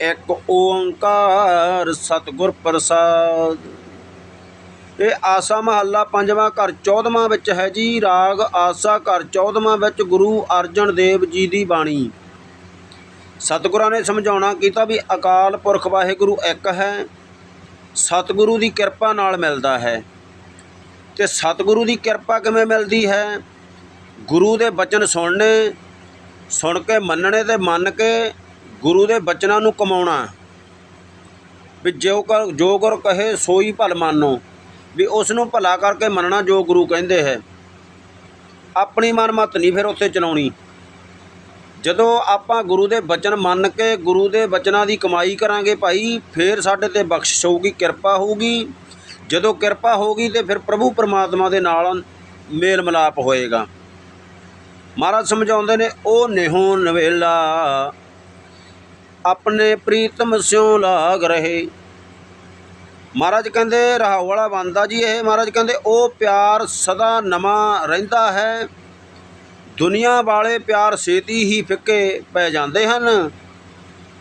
ਇੱਕ ਓੰਕਾਰ ਸਤਿਗੁਰ ਪ੍ਰਸਾਦ। ਇਹ ਆਸਾ ਮਹੱਲਾ ਪੰਜਵਾਂ ਘਰ 14ਵਾਂ ਵਿੱਚ ਹੈ ਜੀ। ਰਾਗ ਆਸਾ ਘਰ 14ਵਾਂ ਵਿੱਚ ਗੁਰੂ ਅਰਜਨ ਦੇਵ ਜੀ ਦੀ ਬਾਣੀ। ਸਤਿਗੁਰਾਂ ਨੇ ਸਮਝਾਉਣਾ ਕੀਤਾ ਵੀ ਅਕਾਲ ਪੁਰਖ ਵਾਹਿਗੁਰੂ ਇੱਕ ਹੈ। ਸਤਿਗੁਰੂ ਦੀ ਕਿਰਪਾ ਨਾਲ ਮਿਲਦਾ ਹੈ। ਤੇ ਸਤਿਗੁਰੂ ਦੀ ਕਿਰਪਾ ਕਿਵੇਂ ਮਿਲਦੀ ਹੈ? ਗੁਰੂ ਦੇ ਬਚਨ ਸੁਣਨੇ, ਸੁਣ ਕੇ ਮੰਨਣੇ ਤੇ ਮੰਨ ਕੇ ਗੁਰੂ ਦੇ ਬਚਨਾਂ ਨੂੰ ਕਮਾਉਣਾ। ਵੀ ਜੋ ਕਰ ਜੋ ਗੁਰ ਕਹੇ, ਸੋਈ ਭਲ ਮੰਨੋ। ਵੀ ਉਸ ਨੂੰ ਭਲਾ ਕਰਕੇ ਮੰਨਣਾ ਜੋ ਗੁਰੂ ਕਹਿੰਦੇ ਹੈ। ਆਪਣੀ ਮਨਮਤ ਨਹੀਂ ਫਿਰ ਉੱਥੇ ਚਲਾਉਣੀ। ਜਦੋਂ ਆਪਾਂ ਗੁਰੂ ਦੇ ਬਚਨ ਮੰਨ ਕੇ ਗੁਰੂ ਦੇ ਬਚਨਾਂ ਦੀ ਕਮਾਈ ਕਰਾਂਗੇ ਭਾਈ, ਫਿਰ ਸਾਡੇ ਤੇ ਬਖਸ਼ਿਸ਼ ਹੋਊਗੀ, ਕਿਰਪਾ ਹੋਊਗੀ। ਜਦੋਂ ਕਿਰਪਾ ਹੋਊਗੀ ਤੇ ਫਿਰ ਪ੍ਰਭੂ ਪਰਮਾਤਮਾ ਦੇ ਨਾਲ ਮੇਲ ਮਿਲਾਪ ਹੋਏਗਾ। ਮਹਾਰਾਜ ਸਮਝਾਉਂਦੇ ਨੇ ਉਹ ਨਿਹੋ ਨਵੇਲਾ ਆਪਣੇ ਪ੍ਰੀਤਮ ਸਿਉ ਲਾਗ ਰਹੇ। ਮਹਾਰਾਜ ਕਹਿੰਦੇ ਰਹਾਉ ਵਾਲਾ ਬੰਦਾ ਜੀ ਇਹ। ਮਹਾਰਾਜ ਕਹਿੰਦੇ, ਉਹ ਪਿਆਰ ਸਦਾ ਨਵਾਂ ਰਹਿੰਦਾ ਹੈ। ਦੁਨੀਆ ਵਾਲੇ ਪਿਆਰ ਛੇਤੀ ਹੀ ਫਿੱਕੇ ਪੈ ਜਾਂਦੇ ਹਨ।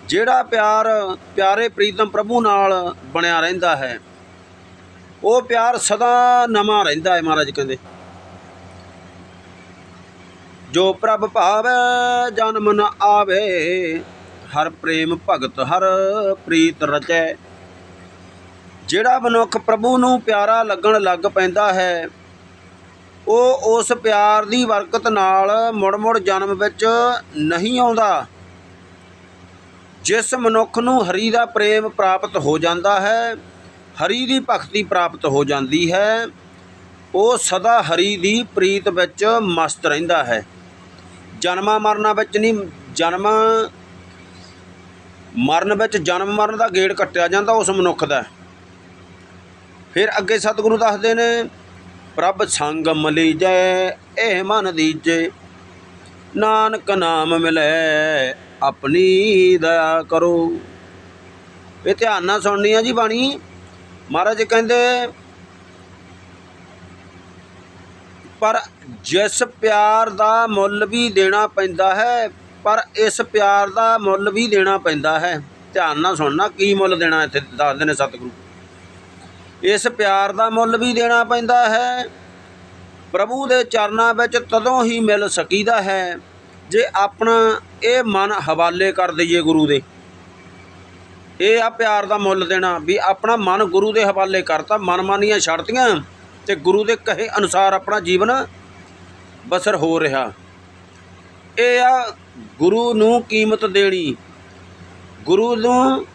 ਜਿਹੜਾ ਪਿਆਰ ਪਿਆਰੇ ਪ੍ਰੀਤਮ ਪ੍ਰਭੂ ਨਾਲ ਬਣਿਆ ਰਹਿੰਦਾ ਹੈ, ਉਹ ਪਿਆਰ ਸਦਾ ਨਵਾਂ ਰਹਿੰਦਾ ਹੈ, ਮਹਾਰਾਜ ਕਹਿੰਦੇ। ਜੋ ਪ੍ਰਭ ਭਾਵੈ, ਜਨਮ ਨ ਆਵੇ ਹਰ ਪ੍ਰੇਮ ਭਗਤ ਹਰ ਪ੍ਰੀਤ ਰਚੈ। ਜਿਹੜਾ ਮਨੁੱਖ ਪ੍ਰਭੂ ਨੂੰ ਪਿਆਰਾ ਲੱਗਣ ਲੱਗ ਪੈਂਦਾ ਹੈ, ਉਹ ਉਸ ਪਿਆਰ ਦੀ ਬਰਕਤ ਨਾਲ ਮੁੜ-ਮੁੜ ਜਨਮ ਵਿੱਚ ਨਹੀਂ ਆਉਂਦਾ। ਜਿਸ ਮਨੁੱਖ ਨੂੰ ਹਰੀ ਦਾ ਪ੍ਰੇਮ ਪ੍ਰਾਪਤ ਹੋ ਜਾਂਦਾ ਹੈ, ਹਰੀ ਦੀ ਭਗਤੀ ਪ੍ਰਾਪਤ ਹੋ ਜਾਂਦੀ ਹੈ, ਉਹ ਸਦਾ ਹਰੀ ਦੀ ਪ੍ਰੀਤ ਵਿੱਚ ਮਸਤ ਰਹਿੰਦਾ ਹੈ। ਜਨਮਾਂ ਮਰਨਾ ਵਿੱਚ ਨਹੀਂ, ਜਨਮ ਮਰਨ ਵਿੱਚ ਜਨਮ ਮਰਨ ਦਾ ਗੇੜ ਕੱਟਿਆ ਜਾਂਦਾ, ਉਸ ਮਨੁੱਖ ਦਾ। ਫਿਰ ਅੱਗੇ ਸਤਿਗੁਰੂ ਦੱਸਦੇ ਨੇ, ਪ੍ਰਭ ਸੰਗ ਮਲੀ ਜੈ ਇਹ ਮਨ ਦੀਜੇ, ਨਾਨਕ ਨਾਮ ਮਿਲੈ, ਆਪਣੀ ਦਇਆ ਕਰੋ। ਇਹ ਧਿਆਨ ਨਾਲ ਸੁਣਨੀ ਆ ਜੀ ਬਾਣੀ। ਮਹਾਰਾਜ ਕਹਿੰਦੇ, ਪਰ ਜਿਸ ਪਿਆਰ ਦਾ ਮੁੱਲ ਵੀ ਦੇਣਾ ਪੈਂਦਾ ਹੈ ਪਰ ਇਸ ਪਿਆਰ ਦਾ ਮੁੱਲ ਵੀ ਦੇਣਾ ਪੈਂਦਾ ਹੈ। ਧਿਆਨ ਨਾਲ ਸੁਣਨਾ, ਕੀ ਮੁੱਲ ਦੇਣਾ ਇੱਥੇ ਦੱਸਦੇ ਨੇ ਸਤਿਗੁਰੂ। ਇਸ ਪਿਆਰ ਦਾ ਮੁੱਲ ਵੀ ਦੇਣਾ ਪੈਂਦਾ ਹੈ। ਪ੍ਰਭੂ ਦੇ ਚਰਨਾਂ ਵਿੱਚ ਤਦੋਂ ਹੀ ਮਿਲ ਸਕੀਦਾ ਹੈ, ਜੇ ਆਪਣਾ ਇਹ ਮਨ ਹਵਾਲੇ ਕਰ ਦਈਏ ਗੁਰੂ ਦੇ। ਇਹ ਆ ਪਿਆਰ ਦਾ ਮੁੱਲ ਦੇਣਾ, ਵੀ ਆਪਣਾ ਮਨ ਗੁਰੂ ਦੇ ਹਵਾਲੇ ਕਰਤਾ, ਮਨਮਾਨੀਆਂ ਛੱਡਤੀਆਂ, ਤੇ ਗੁਰੂ ਦੇ ਕਹੇ ਅਨੁਸਾਰ ਆਪਣਾ ਜੀਵਨ ਬਸਰ ਹੋ ਰਿਹਾ। ਇਹ ਆ ਗੁਰੂ ਨੂੰ ਕੀਮਤ ਦੇਣੀ। ਗੁਰੂ ਨੂੰ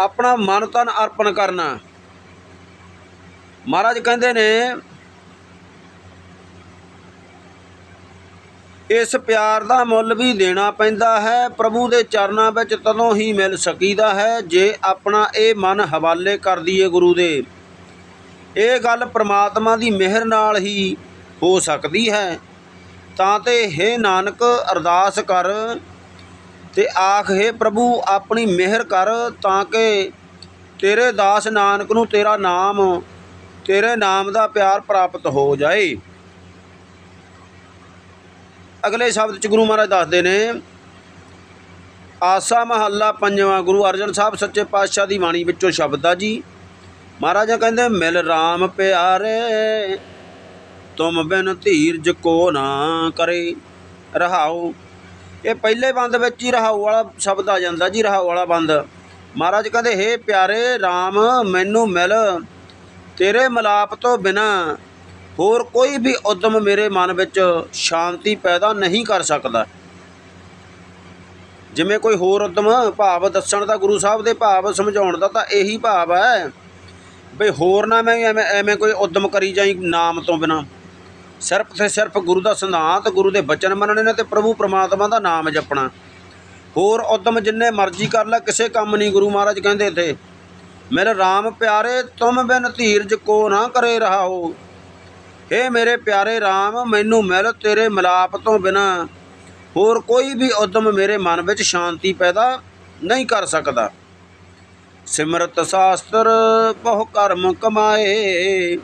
ਆਪਣਾ ਮਨ ਤਨ ਅਰਪਣ ਕਰਨਾ। ਮਹਾਰਾਜ ਕਹਿੰਦੇ ਨੇ, ਇਸ ਪਿਆਰ ਦਾ ਮੁੱਲ ਵੀ ਦੇਣਾ ਪੈਂਦਾ ਹੈ, ਪ੍ਰਭੂ ਦੇ ਚਰਨਾਂ ਵਿੱਚ ਤਦੋਂ ਹੀ ਮਿਲ ਸਕੀਦਾ ਹੈ, ਜੇ ਆਪਣਾ ਇਹ ਮਨ ਹਵਾਲੇ ਕਰ ਦਈਏ ਗੁਰੂ ਦੇ। ਇਹ ਗੱਲ ਪ੍ਰਮਾਤਮਾ ਦੀ ਮਿਹਰ ਨਾਲ ਹੀ ਹੋ ਸਕਦੀ ਹੈ। ਤਾਂ ਤੇ हे ਨਾਨਕ ਅਰਦਾਸ ਕਰ ਤੇ ਆਖ, ਹੈ ਪ੍ਰਭੂ, ਆਪਣੀ ਮਿਹਰ ਕਰ ਤਾਂ ਕਿ ਤੇਰੇ ਦਾਸ ਨਾਨਕ ਨੂੰ ਤੇਰਾ ਨਾਮ, ਤੇਰੇ ਨਾਮ ਦਾ ਪਿਆਰ ਪ੍ਰਾਪਤ ਹੋ ਜਾਏ। ਅਗਲੇ ਸ਼ਬਦ ਚ ਗੁਰੂ ਮਹਾਰਾਜ ਦੱਸਦੇ ਨੇ, ਆਸਾ ਮਹੱਲਾ ਪੰਜਵਾਂ ਗੁਰੂ ਅਰਜਨ ਸਾਹਿਬ ਸੱਚੇ ਪਾਤਸ਼ਾਹ ਦੀ ਬਾਣੀ ਵਿੱਚੋਂ ਸ਼ਬਦ ਆ ਜੀ। ਮਹਾਰਾਜਾ ਕਹਿੰਦੇ, ਮਿਲ RAM ਪਿਆਰੇ ਤੁਮ ਬਿਨ ਧੀਰਜ ਕੋ ਨਾ ਕਰੇ। ਰਹਾਉ। ਇਹ ਪਹਿਲੇ ਬੰਦ ਵਿੱਚ ਹੀ ਰਹਾਉ ਵਾਲਾ ਸ਼ਬਦ ਆ ਜਾਂਦਾ ਜੀ, ਰਹਾਉ ਵਾਲਾ ਬੰਦ। ਮਹਾਰਾਜ ਕਹਿੰਦੇ, ਹੇ ਪਿਆਰੇ RAM ਮੈਨੂੰ ਮਿਲ। ਤੇਰੇ ਮਲਾਪ ਤੋਂ ਬਿਨਾ ਹੋਰ ਕੋਈ ਵੀ ਉਦਮ ਮੇਰੇ ਮਨ ਵਿੱਚ ਸ਼ਾਂਤੀ ਪੈਦਾ ਨਹੀਂ ਕਰ ਸਕਦਾ। ਜਿਵੇਂ ਕੋਈ ਹੋਰ ਉਦਮ, ਭਾਵ ਦੱਸਣ ਦਾ, ਗੁਰੂ ਸਾਹਿਬ ਦੇ ਭਾਵ ਸਮਝਾਉਣ ਦਾ ਤਾਂ ਇਹੀ ਭਾਵ ਹੈ। ਬਈ ਹੋਰ ਨਾ ਮੈਂ ਐਵੇਂ ਐਵੇਂ ਕੋਈ ਉਦਮ ਕਰੀ ਜਾਈ ਨਾਮ ਤੋਂ ਬਿਨਾ। ਸਿਰਫ ਤੇ ਸਿਰਫ ਗੁਰੂ ਦਾ ਸਿਧਾਂਤ, ਗੁਰੂ ਦੇ ਬਚਨ ਮੰਨਣੇ ਨੇ ਤੇ ਪ੍ਰਭੂ ਪ੍ਰਮਾਤਮਾ ਦਾ ਨਾਮ ਜਪਣਾ। ਹੋਰ ਉਦਮ ਜਿੰਨੇ ਮਰਜ਼ੀ ਕਰ ਲੈ, ਕਿਸੇ ਕੰਮ ਨਹੀਂ ਗੁਰੂ ਮਹਾਰਾਜ ਕਹਿੰਦੇ ਇੱਥੇ। ਮੇਰੇ RAM ਪਿਆਰੇ, ਤੁਮ ਬਿਨ ਧੀਰਜ ਕੋ ਨਾ ਕਰੇ ਰਹਾਓ। ਏ ਮੇਰੇ ਪਿਆਰੇ RAM ਮੈਨੂੰ ਮਿਲ ਤੇਰੇ ਮਿਲਾਪ ਤੋਂ ਬਿਨਾ। ਹੋਰ ਕੋਈ ਵੀ ਉਦਮ ਮੇਰੇ ਮਨ ਵਿੱਚ ਸ਼ਾਂਤੀ ਪੈਦਾ ਨਹੀਂ ਕਰ ਸਕਦਾ। ਸਿਮਰਤ ਸ਼ਾਸਤਰ ਬਹੁ ਕਰਮ ਕਮਾਏ।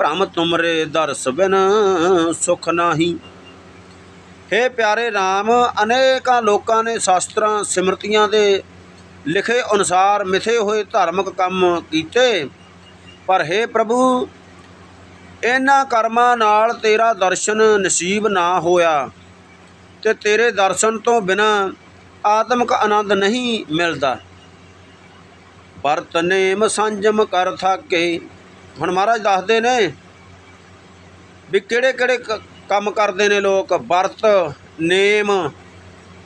ਭ੍ਰਮ ਤੁਮਰੇ ਦਰਸ ਬਿਨ ਸੁਖ ਨਾਹੀ। ਹੇ ਪਿਆਰੇ RAM ਅਨੇਕਾਂ ਲੋਕਾਂ ਨੇ ਸ਼ਾਸਤਰਾਂ, ਸਿਮਰਤੀਆਂ ਦੇ ਲਿਖੇ ਅਨੁਸਾਰ ਮਿਥੇ ਹੋਏ ਧਾਰਮਿਕ ਕੰਮ ਕੀਤੇ। ਪਰ हे ਪ੍ਰਭੂ, ਇਹਨਾਂ ਕਰਮਾਂ ਨਾਲ ਤੇਰਾ ਦਰਸ਼ਨ ਨਸੀਬ ਨਾ ਹੋਇਆ ਤੇ ਤੇਰੇ ਦਰਸ਼ਨ ਤੋਂ ਬਿਨਾ ਆਤਮਿਕ ਆਨੰਦ ਨਹੀਂ ਮਿਲਦਾ। ਵਰਤ ਨੇਮ ਸੰਜਮ ਕਰ ਥਾਕੇ ਹੁਣ ਮਹਾਰਾਜ ਦੱਸਦੇ ਨੇ ਵੀ ਕਿਹੜੇ ਕਿਹੜੇ ਕ- ਕੰਮ ਕਰਦੇ ਨੇ ਲੋਕ? ਵਰਤ, ਨੇਮ,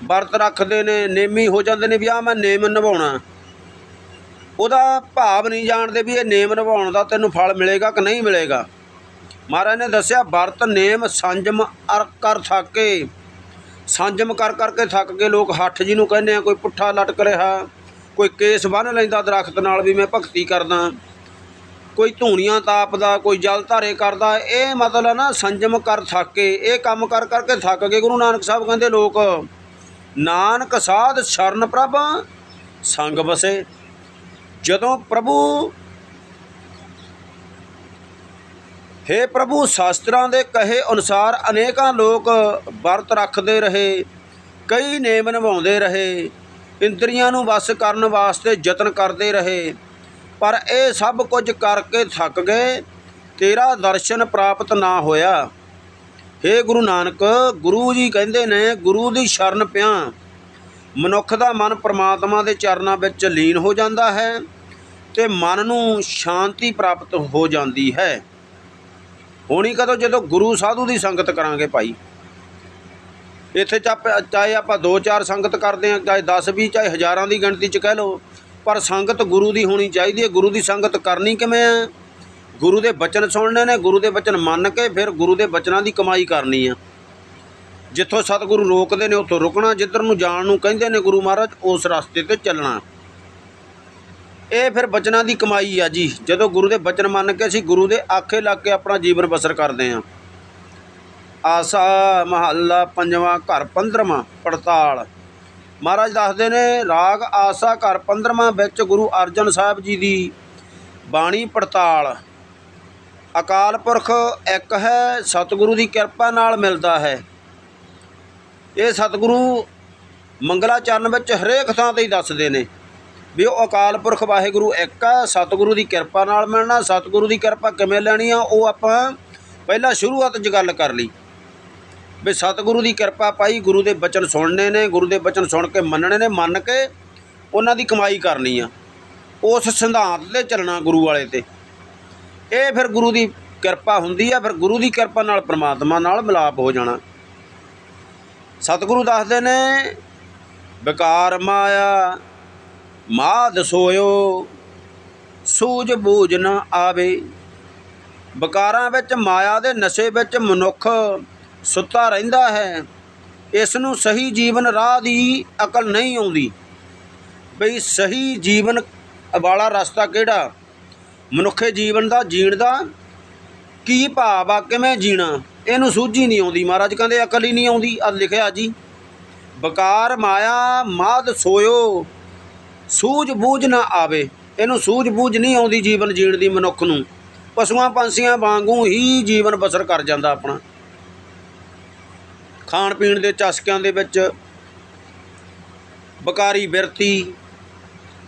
ਵਰਤ ਰੱਖਦੇ ਨੇ, ਨੇਮੀ ਹੋ ਜਾਂਦੇ ਨੇ ਵੀ ਆ ਮੈਂ ਨੇਮ ਨਿਭਾਉਣਾ। ਉਹਦਾ ਭਾਵ ਨਹੀਂ ਜਾਣਦੇ ਵੀ ਇਹ ਨੇਮ ਨਿਭਾਉਣ ਦਾ ਤੈਨੂੰ ਫਲ ਮਿਲੇਗਾ ਕਿ ਨਹੀਂ ਮਿਲੇਗਾ। ਮਹਾਰਾਜ ਨੇ ਦੱਸਿਆ, ਵਰਤ, ਨੇਮ, ਸੰਜਮ ਅਰ, ਕਰ ਥਾਕੇ। ਸੰਜਮ ਕਰ ਕਰਕੇ ਥੱਕ ਕੇ ਲੋਕ। ਹੱਠ ਜੀ ਨੂੰ ਕਹਿੰਦੇ ਆ, ਕੋਈ ਪੁੱਠਾ ਲਟਕ ਰਿਹਾ, ਕੋਈ ਕੇਸ ਬੰਨ ਲੈਂਦਾ ਦਰਖਤ ਨਾਲ ਵੀ ਮੈਂ ਭਗਤੀ ਕਰਦਾ। ਕੋਈ ਧੂਣੀਆਂ ਤਾਪਦਾ, ਕੋਈ ਜਲ ਧਾਰੇ ਕਰਦਾ, ਇਹ ਮਤਲਬ ਨਾ ਸੰਜਮ ਕਰ ਥੱਕੇ, ਇਹ ਕੰਮ ਕਰ ਕਰਕੇ ਥੱਕ ਗਏ ਗੁਰੂ ਨਾਨਕ ਸਾਹਿਬ ਕਹਿੰਦੇ ਲੋਕ, ਨਾਨਕ ਸਾਧ ਸ਼ਰਨ ਪ੍ਰਭ, ਸੰਗ ਵਸੇ। ਜਦੋਂ ਪ੍ਰਭੂ, ਹੇ ਪ੍ਰਭੂ ਸ਼ਾਸਤਰਾਂ ਦੇ ਕਹੇ ਅਨੁਸਾਰ ਅਨੇਕਾਂ ਲੋਕ ਵਰਤ ਰੱਖਦੇ ਰਹੇ, ਕਈ ਨੇਮ ਨਿਭਾਉਂਦੇ ਰਹੇ, ਇੰਦਰੀਆਂ ਨੂੰ ਵਸ ਕਰਨ ਵਾਸਤੇ ਯਤਨ ਕਰਦੇ ਰਹੇ ਪਰ ਇਹ ਸਭ ਕੁਝ ਕਰਕੇ ਥੱਕ ਗਏ। ਤੇਰਾ ਦਰਸ਼ਨ ਪ੍ਰਾਪਤ ਨਾ ਹੋਇਆ। ਹੇ ਗੁਰੂ ਨਾਨਕ, ਗੁਰੂ ਜੀ ਕਹਿੰਦੇ ਨੇ, ਗੁਰੂ ਦੀ ਸ਼ਰਨ ਪਿਆ। ਮਨੁੱਖ ਦਾ ਮਨ ਪ੍ਰਮਾਤਮਾ ਦੇ ਚਰਨਾਂ ਵਿੱਚ ਲੀਨ ਹੋ ਜਾਂਦਾ ਹੈ ਤੇ ਮਨ ਨੂੰ ਸ਼ਾਂਤੀ ਪ੍ਰਾਪਤ ਹੋ ਜਾਂਦੀ ਹੈ। ਹੋਣੀ ਕਦੋਂ? ਜਦੋਂ ਗੁਰੂ ਸਾਧੂ ਦੀ ਸੰਗਤ ਕਰਾਂਗੇ ਭਾਈ। ਇੱਥੇ ਚਾਪ- ਚਾਹੇ ਆਪਾਂ ਦੋ ਚਾਰ ਸੰਗਤ ਕਰਦੇ ਹਾਂ, ਚਾਹੇ 10 20 ਚਾਹੇ ਹਜ਼ਾਰਾਂ ਦੀ ਗਿਣਤੀ ਚ ਕਹਿ ਲਓ। ਪਰ ਸੰਗਤ ਗੁਰੂ ਦੀ ਹੋਣੀ ਚਾਹੀਦੀ ਹੈ। ਗੁਰੂ ਦੀ ਸੰਗਤ ਕਰਨੀ ਕਿਵੇਂ ਹੈ? ਗੁਰੂ ਦੇ ਬਚਨ ਸੁਣਨੇ ਨੇ, ਗੁਰੂ ਦੇ ਬਚਨ ਮੰਨ ਕੇ ਫਿਰ ਗੁਰੂ ਦੇ ਬਚਨਾਂ ਦੀ ਕਮਾਈ ਕਰਨੀ ਆ ਜਿੱਥੋਂ ਸਤਿਗੁਰੂ ਰੋਕਦੇ ਨੇ, ਉੱਥੋਂ ਰੁਕਣਾ, ਜਿੱਧਰ ਨੂੰ ਜਾਣ ਨੂੰ ਕਹਿੰਦੇ ਨੇ ਗੁਰੂ ਮਹਾਰਾਜ, ਉਸ ਰਸਤੇ ਤੇ ਚੱਲਣਾ। ਇਹ ਫਿਰ ਬਚਨਾਂ ਦੀ ਕਮਾਈ ਆ ਜੀ। ਜਦੋਂ ਗੁਰੂ ਦੇ ਬਚਨ ਮੰਨ ਕੇ ਅਸੀਂ ਗੁਰੂ ਦੇ ਆਖੇ ਲੱਗ ਕੇ ਆਪਣਾ ਜੀਵਨ ਬਸਰ ਕਰਦੇ ਹਾਂ। ਆਸਾ ਮਹੱਲਾ ਪੰਜਵਾਂ ਘਰ 15ਵਾਂ ਪੜਤਾਲ। ਮਹਾਰਾਜ ਦੱਸਦੇ ਨੇ, ਰਾਗ ਆਸਾ ਘਰ 15ਵਾਂ ਵਿੱਚ ਗੁਰੂ ਅਰਜਨ ਸਾਹਿਬ ਜੀ ਦੀ ਬਾਣੀ ਪੜਤਾਲ। ਅਕਾਲ ਪੁਰਖ ਇੱਕ ਹੈ, ਸਤਿਗੁਰੂ ਦੀ ਕਿਰਪਾ ਨਾਲ ਮਿਲਦਾ ਹੈ। ਇਹ ਸਤਿਗੁਰੂ ਮੰਗਲਾਚਰਨ ਵਿੱਚ ਹਰੇਕ ਥਾਂ ਤੇ ਹੀ ਦੱਸਦੇ ਨੇ ਵੀ ਉਹ ਅਕਾਲ ਪੁਰਖ ਵਾਹਿਗੁਰੂ ਇੱਕ ਆ, ਸਤਿਗੁਰੂ ਦੀ ਕਿਰਪਾ ਨਾਲ ਮਿਲਣਾ। ਸਤਿਗੁਰੂ ਦੀ ਕਿਰਪਾ ਕਿਵੇਂ ਲੈਣੀ ਆ, ਉਹ ਆਪਾਂ ਪਹਿਲਾਂ ਸ਼ੁਰੂਆਤ 'ਚ ਗੱਲ ਕਰ ਲਈ। ਵੀ ਸਤਿਗੁਰੂ ਦੀ ਕਿਰਪਾ ਪਾਈ, ਗੁਰੂ ਦੇ ਬਚਨ ਸੁਣਨੇ ਨੇ, ਗੁਰੂ ਦੇ ਬਚਨ ਸੁਣ ਕੇ ਮੰਨਣੇ ਨੇ, ਮੰਨ ਕੇ ਉਹਨਾਂ ਦੀ ਕਮਾਈ ਕਰਨੀ ਆ। ਉਸ ਸਿਧਾਂਤ ਤੇ ਚੱਲਣਾ ਗੁਰੂ ਵਾਲੇ ਤੇ। ਇਹ ਫਿਰ ਗੁਰੂ ਦੀ ਕਿਰਪਾ ਹੁੰਦੀ ਆ, ਫਿਰ ਗੁਰੂ ਦੀ ਕਿਰਪਾ ਨਾਲ ਪ੍ਰਮਾਤਮਾ ਨਾਲ ਮਿਲਾਪ ਹੋ ਜਾਣਾ। ਸਤਿਗੁਰੂ ਦੱਸਦੇ ਨੇ, ਵਿਕਾਰ ਮਾਇਆ ਮਾਦ ਸੋਇਓ, ਸੂਝ ਬੂਝ ਨਾ ਆਵੇ। ਵਿਕਾਰਾਂ ਵਿੱਚ, ਮਾਇਆ ਦੇ ਨਸ਼ੇ ਵਿੱਚ ਮਨੁੱਖ ਸੁੱਤਾ ਰਹਿੰਦਾ ਹੈ। ਇਸ ਨੂੰ ਸਹੀ ਜੀਵਨ ਰਾਹ ਦੀ ਅਕਲ ਨਹੀਂ ਆਉਂਦੀ। ਬਈ ਸਹੀ ਜੀਵਨ ਵਾਲਾ ਰਸਤਾ ਕਿਹੜਾ? ਮਨੁੱਖੇ ਜੀਵਨ ਦਾ ਜੀਣ ਦਾ ਕੀ ਭਾਵ ਆ? ਕਿਵੇਂ ਜੀਣਾ? ਇਹਨੂੰ ਸੂਝੀ ਨਹੀਂ ਆਉਂਦੀ। ਮਹਾਰਾਜ ਕਹਿੰਦੇ, ਅਕਲ ਹੀ ਨਹੀਂ ਆਉਂਦੀ। ਆ ਲਿਖਿਆ ਜੀ, ਬਕਾਰ ਮਾਇਆ ਮਾਦ ਸੋਇਓ ਸੂਝ ਬੂਝ ਨਾ ਆਵੇ। ਇਹਨੂੰ ਸੂਝ ਬੂਝ ਨਹੀਂ ਆਉਂਦੀ ਜੀਵਨ ਜੀਣ ਦੀ ਮਨੁੱਖ ਨੂੰ। ਪਸ਼ੂਆਂ ਪੰਛੀਆਂ ਵਾਂਗੂ ਹੀ ਜੀਵਨ ਬਸਰ ਕਰ ਜਾਂਦਾ ਆਪਣਾ। ਖਾਣ ਪੀਣ ਦੇ ਚਸਕਿਆਂ ਦੇ ਵਿੱਚ ਬਕਾਰੀ ਬਿਰਤੀ,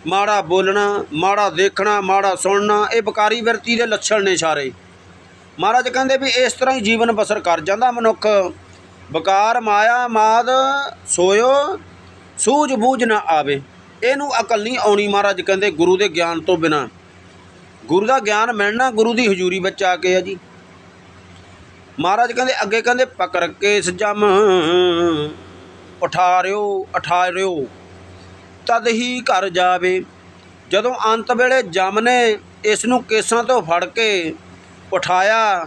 ਮਾੜਾ ਬੋਲਣਾ, ਮਾੜਾ ਦੇਖਣਾ, ਮਾੜਾ ਸੁਣਨਾ, ਇਹ ਬਕਾਰੀ ਬਿਰਤੀ ਦੇ ਲੱਛਣ ਨੇ ਸਾਰੇ। ਮਹਾਰਾਜ ਕਹਿੰਦੇ ਵੀ ਇਸ ਤਰ੍ਹਾਂ ਹੀ ਜੀਵਨ ਬਸਰ ਕਰ ਜਾਂਦਾ ਮਨੁੱਖ। ਬਕਾਰ ਮਾਇਆ, ਮਾਦ, ਸੋਇਓ ਸੂਝ ਬੂਝ ਨਾ ਆਵੇ। ਇਹਨੂੰ ਅਕਲ ਨਹੀਂ ਆਉਣੀ ਮਹਾਰਾਜ ਕਹਿੰਦੇ ਗੁਰੂ ਦੇ ਗਿਆਨ ਤੋਂ ਬਿਨਾ। ਗੁਰੂ ਦਾ ਗਿਆਨ ਮਿਲਣਾ ਗੁਰੂ ਦੀ ਹਜ਼ੂਰੀ ਵਿੱਚ ਆ ਕੇ ਆ ਜੀ। ਮਹਾਰਾਜ ਕਹਿੰਦੇ, ਅੱਗੇ ਕਹਿੰਦੇ, ਪਕੜ ਕੇ ਸਜਮ, ਉਠਾਰਿਓ ਉਠਾਰਿਓ, ਤਦ ਹੀ ਘਰ ਜਾਵੇ। ਜਦੋਂ ਅੰਤ ਵੇਲੇ ਜਮ ਨੇ ਇਸ ਨੂੰ ਕੇਸਾਂ ਤੋਂ ਫੜ ਕੇ ਉਠਾਇਆ।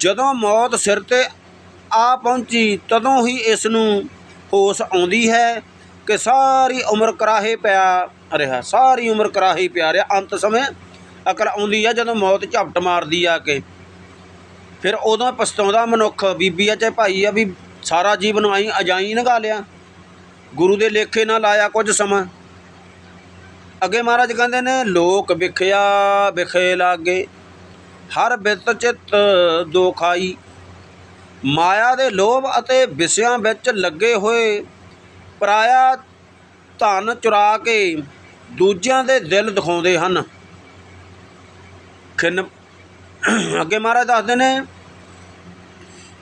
ਜਦੋਂ ਮੌਤ ਸਿਰ ਤੇ ਆ ਪਹੁੰਚੀ, ਤਦੋਂ ਹੀ ਇਸ ਨੂੰ ਹੋਸ਼ ਆਉਂਦੀ ਹੈ ਕਿ ਸਾਰੀ ਉਮਰ ਕਰਾਹੇ ਪਿਆ ਰਿਹਾ, ਸਾਰੀ ਉਮਰ ਕਰਾਹੇ ਪਿਆ ਰਿਹਾ। ਅੰਤ ਸਮੇਂ ਅਕਲ ਆਉਂਦੀ ਹੈ, ਜਦੋਂ ਮੌਤ ਝਪਟ ਮਾਰਦੀ ਆ ਕੇ। ਫਿਰ ਉਦੋਂ ਪਛਤਾਉਂਦਾ ਮਨੁੱਖ ਬੀਬੀ ਆ ਚਾਹੇ ਭਾਈ ਆ ਵੀ ਸਾਰਾ ਜੀਵਨ ਆਈ, ਅਜਾਈ ਨਗਾ ਲਿਆ। ਗੁਰੂ ਦੇ ਲੇਖੇ ਨਾਲ ਲਾਇਆ ਕੁਝ ਸਮਾਂ। ਅੱਗੇ ਮਹਾਰਾਜ ਕਹਿੰਦੇ ਨੇ, ਲੋਕ ਵਿਖਿਆ ਵਿਖੇ ਲਾਗੇ, ਹਰ ਬਿਤ ਚਿਤ ਦੋਖਾਈ। ਮਾਇਆ ਦੇ ਲੋਭ ਅਤੇ ਵਿਸਿਆਂ ਵਿੱਚ ਲੱਗੇ ਹੋਏ ਪਰਾਇਆ ਧਨ ਚੁਰਾ ਕੇ ਦੂਜਿਆਂ ਦੇ ਦਿਲ ਦਿਖਾਉਂਦੇ ਹਨ। ਖਿੰਨ ਅੱਗੇ ਮਹਾਰਾਜ ਦੱਸਦੇ ਨੇ,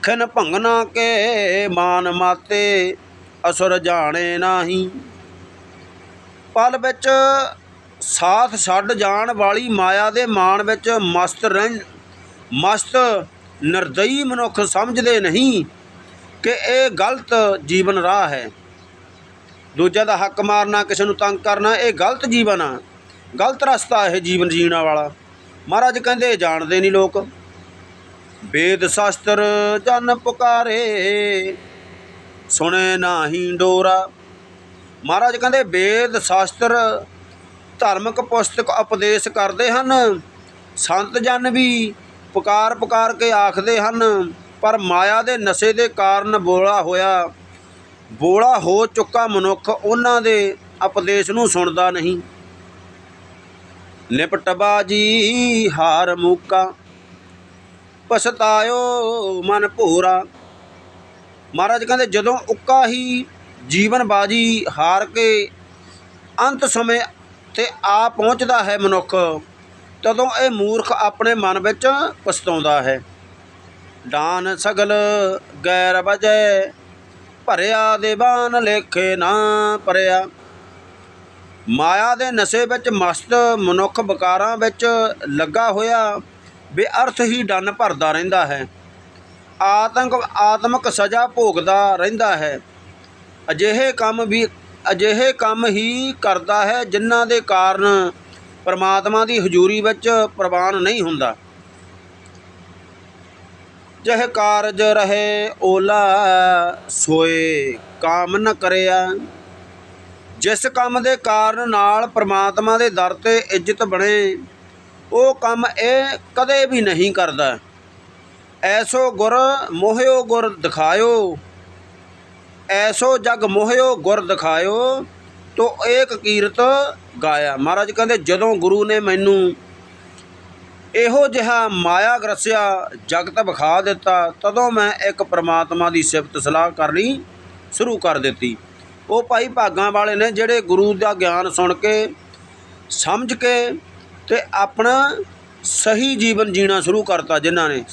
ਖਿਨ ਭੰਗਨਾ ਕੇ ਮਾਨ ਮਾਤੇ, ਅਸੁਰ ਜਾਣੇ ਨਾਹੀ। ਪਲ ਵਿੱਚ ਸਾਥ ਛੱਡ ਜਾਣ ਵਾਲੀ ਮਾਇਆ ਦੇ ਮਾਣ ਵਿੱਚ ਮਸਤ ਰਹਿ ਮਸਤ ਨਿਰਦਈ ਮਨੁੱਖ ਸਮਝਦੇ ਨਹੀਂ ਕਿ ਇਹ ਗਲਤ ਜੀਵਨ ਰਾਹ ਹੈ। ਦੂਜੇ ਦਾ ਹੱਕ ਮਾਰਨਾ, ਕਿਸੇ ਨੂੰ ਤੰਗ ਕਰਨਾ, ਇਹ ਗਲਤ ਜੀਵਨ ਆ। ਗਲਤ ਰਸਤਾ ਇਹ ਜੀਵਨ ਜੀਣਾ ਵਾਲਾ। ਮਹਾਰਾਜ ਕਹਿੰਦੇ ਜਾਣਦੇ ਨਹੀਂ ਲੋਕ। ਵੇਦ ਸ਼ਾਸਤਰ ਜਨ ਪੁਕਾਰੇ, ਸੁਣੇ ਨਾਹੀ ਡੋਰਾ। ਮਹਾਰਾਜ ਕਹਿੰਦੇ ਵੇਦ ਸ਼ਾਸਤਰ ਧਾਰਮਿਕ ਪੁਸਤਕ ਉਪਦੇਸ਼ ਕਰਦੇ ਹਨ। ਸੰਤ ਜਨ ਵੀ ਪੁਕਾਰ ਪੁਕਾਰ ਕੇ ਆਖਦੇ ਹਨ, ਪਰ ਮਾਇਆ ਦੇ ਨਸ਼ੇ ਦੇ ਕਾਰਨ ਬੋਲਾ ਹੋਇਆ। ਬੋਲਾ ਹੋ ਚੁੱਕਾ ਮਨੁੱਖ ਉਹਨਾਂ ਦੇ ਉਪਦੇਸ਼ ਨੂੰ ਸੁਣਦਾ ਨਹੀਂ। ਲਿਪਟ ਬਾਜੀ ਹਾਰ ਮੂਕਾ, ਪਛਤਾਇਓ ਮਨ ਭੂਰਾ। ਮਹਾਰਾਜ ਕਹਿੰਦੇ, ਜਦੋਂ ਉੱਕਾ ਹੀ ਜੀਵਨ ਬਾਜੀ ਹਾਰ ਕੇ ਅੰਤ ਸਮੇਂ ਤੇ ਆ ਪਹੁੰਚਦਾ ਹੈ ਮਨੁੱਖ, ਤਦੋਂ ਇਹ ਮੂਰਖ ਆਪਣੇ ਮਨ ਵਿੱਚ ਪਛਤਾਉਂਦਾ ਹੈ। ਡਾਨ ਸਗਲ ਗੈਰ ਵਜੈ, ਭਰਿਆ ਦੇਵਾਨ ਲੇਖੇ ਨਾ ਭਰਿਆ ਮਾਇਆ ਦੇ ਨਸ਼ੇ ਵਿੱਚ ਮਸਤ ਮਨੁੱਖ ਵਿਕਾਰਾਂ ਵਿੱਚ ਲੱਗਾ ਹੋਇਆ ਬੇਅਰਥ ਹੀ ਡੰਨ ਭਰਦਾ ਰਹਿੰਦਾ ਹੈ। ਆਤੰਕ, ਆਤਮਕ ਸਜ਼ਾ ਭੋਗਦਾ ਰਹਿੰਦਾ ਹੈ। ਅਜਿਹੇ ਕੰਮ ਵੀ, ਅਜਿਹੇ ਕੰਮ ਹੀ ਕਰਦਾ ਹੈ ਜਿਨ੍ਹਾਂ ਦੇ ਕਾਰਨ ਪਰਮਾਤਮਾ ਦੀ ਹਜ਼ੂਰੀ ਵਿੱਚ ਪ੍ਰਵਾਨ ਨਹੀਂ ਹੁੰਦਾ। ਜਹ ਕਾਰਜ ਰਹੇ ਓਲਾ ਸੋਏ, ਕਾਮ ਨ ਕਰਿਆ। ਜਿਸ ਕੰਮ ਦੇ ਕਾਰਨ ਨਾਲ ਪ੍ਰਮਾਤਮਾ ਦੇ ਦਰ ਤੇ ਇੱਜ਼ਤ ਬਣੇ, ਉਹ ਕੰਮ ਇਹ ਕਦੇ ਵੀ ਨਹੀਂ ਕਰਦਾ। ਐਸੋ ਗੁਰ ਮੋਹਿਓ ਗੁਰ ਦਿਖਾਇਓ, ਐਸੋ ਜਗ ਮੋਹਿਓ ਗੁਰ ਦਿਖਾਇਓ, ਤੋ ਏਕ ਕੀਰਤ ਗਾਇਆ। ਮਹਾਰਾਜ ਕਹਿੰਦੇ, ਜਦੋਂ ਗੁਰੂ ਨੇ ਮੈਨੂੰ ਇਹੋ ਜਿਹਾ ਮਾਇਆ ਗਰਸਿਆ, ਜਗਤ ਵਿਖਾ ਦਿੱਤਾ, ਤਦੋਂ ਮੈਂ ਇੱਕ ਪ੍ਰਮਾਤਮਾ ਦੀ ਸਿਫਤ ਸਲਾਹ ਕਰਨੀ ਸ਼ੁਰੂ ਕਰ ਦਿੱਤੀ। ਉਹ ਭਾਈ ਭਾਗਾਂ ਵਾਲੇ ਨੇ ਜਿਹੜੇ ਗੁਰੂ ਦਾ ਗਿਆਨ ਸੁਣ ਕੇ, ਸਮਝ ਕੇ ਤੇ ਆਪਣਾ ਸਹੀ ਜੀਵਨ ਜੀਣਾ ਸ਼ੁਰੂ ਕਰਤਾ ਜਿਨ੍ਹਾਂ ਨੇ।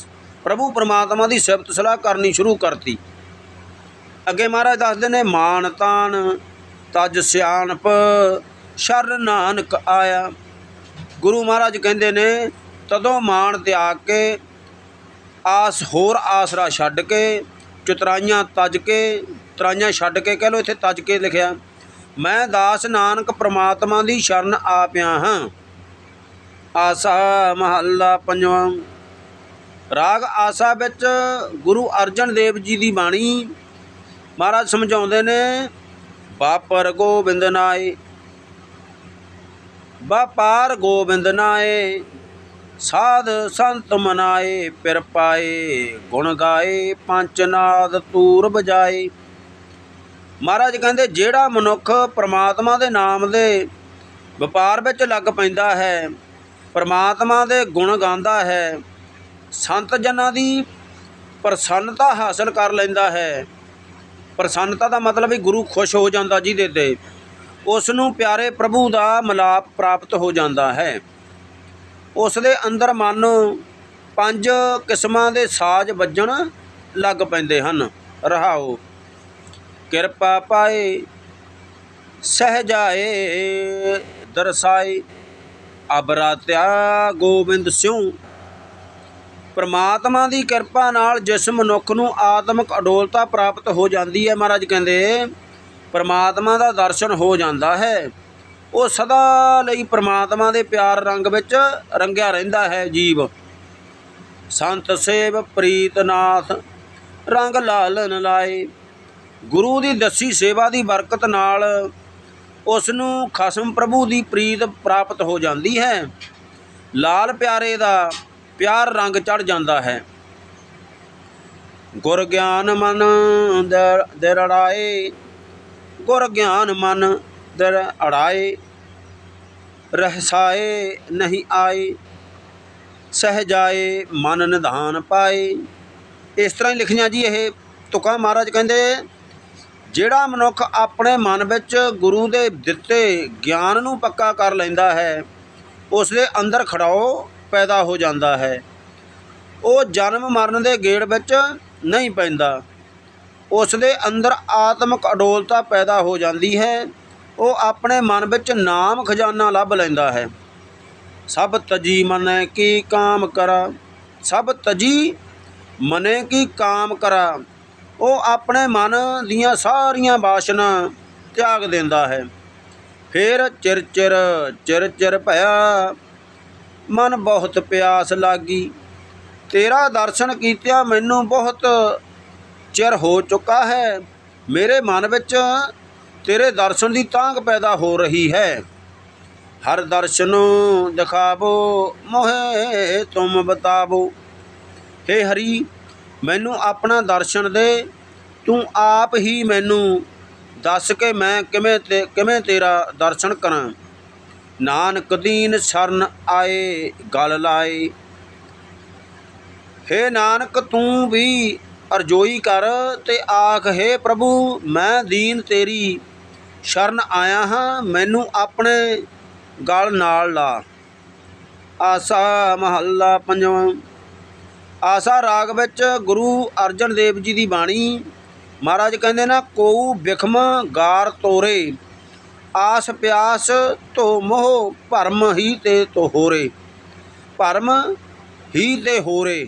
ਪ੍ਰਭੂ ਪਰਮਾਤਮਾ ਦੀ ਸਿਫਤ ਸਲਾਹ ਕਰਨੀ ਸ਼ੁਰੂ ਕਰਤੀ। ਅੱਗੇ ਮਹਾਰਾਜ ਦੱਸਦੇ ਨੇ, ਮਾਨ ਤਾਨ, ਤਜ ਸਿਆਣਪ ਸ਼ਰਨ ਨਾਨਕ ਆਇਆ। ਗੁਰੂ ਮਹਾਰਾਜ ਕਹਿੰਦੇ ਨੇ, ਤਦੋਂ ਮਾਣ ਤਿਆਗ ਕੇ, ਆਸ ਹੋਰ ਆਸਰਾ ਛੱਡ ਕੇ, ਚਤਰਾਈਆਂ ਤਜ ਕੇ ਤਰਾਈਆਂ ਛੱਡ ਕੇ ਕਹਿ ਲੋ ਇੱਥੇ ਤਜ ਕੇ ਲਿਖਿਆ, ਮੈਂ ਦਾਸ ਨਾਨਕ ਪ੍ਰਮਾਤਮਾ ਦੀ ਸ਼ਰਨ ਆ ਪਿਆ ਹਾਂ। ਆਸਾ ਮਹੱਲਾ ਪੰਜਵਾਂ, ਰਾਗ ਆਸਾ ਵਿੱਚ ਗੁਰੂ ਅਰਜਨ ਦੇਵ ਜੀ ਦੀ ਬਾਣੀ ਮਹਾਰਾਜ ਸਮਝਾਉਂਦੇ ਨੇ ਬਾਪਰ ਗੋਬਿੰਦ ਨਾਏ ਬਾਪਾਰ ਗੋਬਿੰਦ ਨਾਏ, ਸਾਧ ਸੰਤ ਮਨਾਏ, ਪਿਰ ਪਾਏ, ਗੁਣ ਗਾਏ ਪੰਚਨਾਦ ਤੂਰ ਬਜਾਏ। ਮਹਾਰਾਜ ਕਹਿੰਦੇ, ਜਿਹੜਾ ਮਨੁੱਖ ਪ੍ਰਮਾਤਮਾ ਦੇ ਨਾਮ ਦੇ ਵਪਾਰ ਵਿੱਚ ਲੱਗ ਪੈਂਦਾ ਹੈ, ਪ੍ਰਮਾਤਮਾ ਦੇ ਗੁਣ ਗਾਉਂਦਾ ਹੈ, ਸੰਤ ਜਨਾਂ ਦੀ ਪ੍ਰਸੰਨਤਾ ਹਾਸਲ ਕਰ ਲੈਂਦਾ ਹੈ। ਪ੍ਰਸੰਨਤਾ ਦਾ ਮਤਲਬ ਹੀ ਗੁਰੂ ਖੁਸ਼ ਹੋ ਜਾਂਦਾ ਜਿਹਦੇ ਤੇ ਉਸ ਨੂੰ ਪਿਆਰੇ ਪ੍ਰਭੂ ਦਾ ਮਿਲਾਪ ਪ੍ਰਾਪਤ ਹੋ ਜਾਂਦਾ ਹੈ। ਉਸ ਦੇ ਅੰਦਰ ਮਨ ਪੰਜ ਕਿਸਮਾਂ ਦੇ ਸਾਜ਼ ਵੱਜਣ ਲੱਗ ਪੈਂਦੇ ਹਨ। ਰਹਾਓ। ਕਿਰਪਾ ਪਾਏ ਸਹਜਾਏ ਦਰਸਾਏ। ਅਬਰਾਤਿਆ ਗੋਬਿੰਦ ਸਿਉ, ਪਰਮਾਤਮਾ ਦੀ ਕਿਰਪਾ ਨਾਲ ਜਿਸ ਮਨੁੱਖ ਨੂੰ ਆਤਮਿਕ ਅਡੋਲਤਾ ਪ੍ਰਾਪਤ ਹੋ ਜਾਂਦੀ ਹੈ, ਮਹਾਰਾਜ ਕਹਿੰਦੇ, ਪਰਮਾਤਮਾ ਦਾ ਦਰਸ਼ਨ ਹੋ ਜਾਂਦਾ ਹੈ। ਉਹ ਸਦਾ ਲਈ ਪਰਮਾਤਮਾ ਦੇ ਪਿਆਰ ਰੰਗ ਵਿੱਚ ਰੰਗਿਆ ਰਹਿੰਦਾ ਹੈ ਜੀਵ। ਸੰਤ ਸੇਵ ਪ੍ਰੀਤਨਾਥ, ਰੰਗ ਲਾਲਨ ਲਾਏ। ਗੁਰੂ ਦੀ ਦੱਸੀ ਸੇਵਾ ਦੀ ਬਰਕਤ ਨਾਲ ਉਸ ਨੂੰ ਖਸਮ ਪ੍ਰਭੂ ਦੀ ਪ੍ਰੀਤ ਪ੍ਰਾਪਤ ਹੋ ਜਾਂਦੀ ਹੈ। ਲਾਲ ਪਿਆਰੇ ਦਾ ਪਿਆਰ ਰੰਗ ਚੜ ਜਾਂਦਾ ਹੈ। ਗੁਰ ਗਿਆਨ ਮਨ ਦਰ- ਦਿਰੜਾਏ, ਗੁਰ ਗਿਆਨ ਮਨ ਦਰ ਅੜਾਏ, ਰਹਿਸਾਏ ਨਹੀਂ ਆਏ ਸਹਜਾਏ ਮਨ ਨਿਧਾਨ ਪਾਏ। ਇਸ ਤਰ੍ਹਾਂ ਹੀ ਲਿਖੀਆਂ ਜੀ ਇਹ ਤੁਕਾ ਮਹਾਰਾਜ ਕਹਿੰਦੇ ਜਿਹੜਾ ਮਨੁੱਖ ਆਪਣੇ ਮਨ ਵਿੱਚ ਗੁਰੂ ਦੇ ਦਿੱਤੇ ਗਿਆਨ ਨੂੰ ਪੱਕਾ ਕਰ ਲੈਂਦਾ ਹੈ ਉਸ ਦੇ ਅੰਦਰ ਖੜਾਓ ਪੈਦਾ ਹੋ ਜਾਂਦਾ ਹੈ। ਉਹ ਜਨਮ ਮਰਨ ਦੇ ਗੇੜ ਵਿੱਚ ਨਹੀਂ ਪੈਂਦਾ। ਉਸ ਦੇ ਅੰਦਰ ਆਤਮਿਕ ਅਡੋਲਤਾ ਪੈਦਾ ਹੋ ਜਾਂਦੀ ਹੈ। ਉਹ ਆਪਣੇ ਮਨ ਵਿੱਚ ਨਾਮ ਖਜ਼ਾਨਾ ਲੱਭ ਲੈਂਦਾ ਹੈ। ਸਭ ਤਜੀ ਮਨੈ ਕੀ ਕਾਮ ਕਰਾ, ਸਭ ਤਜੀ ਮਨੇ ਕੀ ਕਾਮ ਕਰਾ। ਉਹ ਆਪਣੇ ਮਨ ਦੀਆਂ ਸਾਰੀਆਂ ਬਾਸ਼ਨਾ ਤਿਆਗ ਦਿੰਦਾ ਹੈ। ਫਿਰ ਚਿਰ ਚਿਰ ਚਿਰ ਚਿਰ ਭਇਆ, ਮਨ ਬਹੁਤ ਪਿਆਸ ਲਾਗੀ। ਤੇਰਾ ਦਰਸ਼ਨ ਕੀਤਿਆਂ ਮੈਨੂੰ ਬਹੁਤ ਚਿਰ ਹੋ ਚੁੱਕਾ ਹੈ। ਮੇਰੇ ਮਨ ਵਿੱਚ ਤੇਰੇ ਦਰਸ਼ਨ ਦੀ ਤਾਂਘ ਪੈਦਾ ਹੋ ਰਹੀ ਹੈ। ਹਰ ਦਰਸ਼ਨ ਦਿਖਾਵੋ, ਮੋਹੇ ਤੁਮ ਬਤਾਵੋ। ਹੇ ਹਰੀ ਮੈਨੂੰ ਆਪਣਾ ਦਰਸ਼ਨ ਦੇ। ਤੂੰ ਆਪ ਹੀ ਮੈਨੂੰ ਦੱਸ ਕੇ ਮੈਂ ਕਿਵੇਂ ਤੇ, ਕਿਵੇਂ ਤੇਰਾ ਦਰਸ਼ਨ ਕਰਾਂ। ਨਾਨਕ ਦੀਨ ਸ਼ਰਨ ਆਏ, ਗਲ ਲਾਏ। ਹੇ ਨਾਨਕ, ਤੂੰ ਵੀ ਅਰਜੋਈ ਕਰ ਤੇ ਆਖ, ਹੇ ਪ੍ਰਭੂ, ਮੈਂ ਦੀਨ ਤੇਰੀ ਸ਼ਰਨ ਆਇਆ ਹਾਂ, ਮੈਨੂੰ ਆਪਣੇ ਗਲ ਨਾਲ ਲਾ। ਆਸਾ ਮਹੱਲਾ ਪੰਜਵਾਂ। ਆਸਾ ਰਾਗ ਵਿੱਚ ਗੁਰੂ ਅਰਜਨ ਦੇਵ ਜੀ ਦੀ ਬਾਣੀ। ਮਹਾਰਾਜ ਕਹਿੰਦੇ ਨਾ, ਕੋਉ ਬਿਖਮ ਗਾਰ ਤੋਰੇ, ਆਸ ਪਿਆਸ ਧੋ ਮੋਹ, ਭਰਮ ਹੀ ਤੇ ਤੋ ਭਰਮ ਹੀ ਤੇ ਹੋਰੇ।